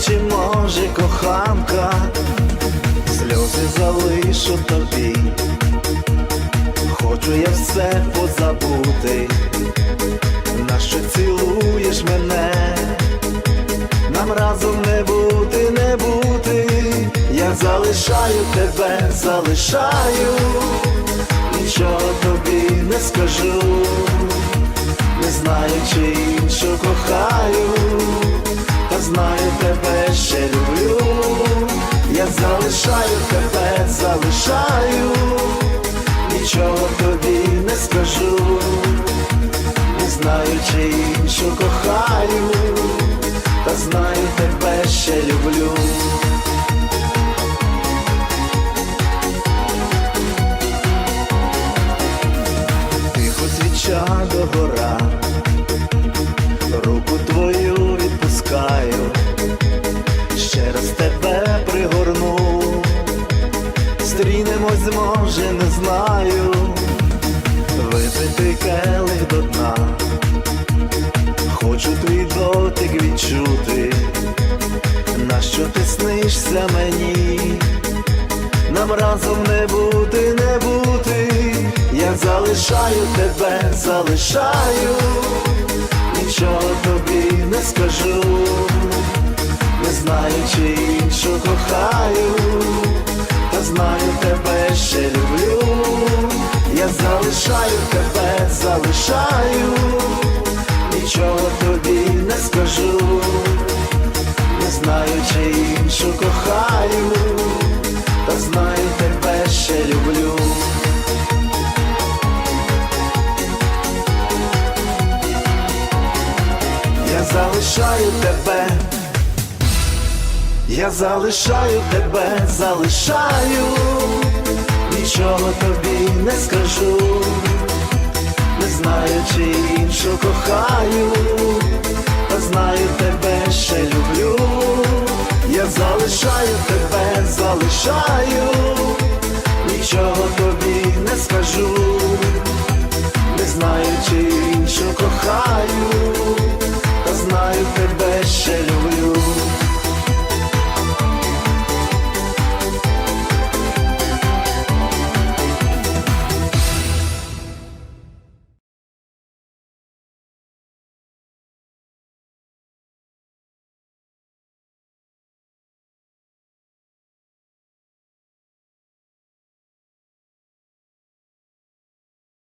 Чи може коханка, сльози залишу тобі, хочу я все позабути, нащо цілуєш мене, нам разом не бути, не бути, я залишаю тебе, залишаю, нічого тобі не скажу, не знаю, чи залишаю тебе, залишаю, нічого тобі не скажу, не знаю, чи іншу кохаю, та знаю тебе ще люблю. Тихо свіча до гора, руку твою відпускаю, стрінемось, може, не знаю, випити келих до дна, хочу твій дотик відчути, нащо ти снишся мені? нам разом не бути, не бути, я залишаю тебе, залишаю, нічого тобі не скажу, не знаю, чи іншу кохаю, залишаю тебе, залишаю, нічого тобі не скажу, не знаю, чи іншу кохаю. Та знаю тебе ще люблю. Я залишаю тебе, я залишаю тебе, залишаю, нічого тобі не скажу, не знаю, чи іншу кохаю, та знаю тебе ще люблю. Я залишаю тебе, залишаю, нічого тобі не скажу, не знаю, чи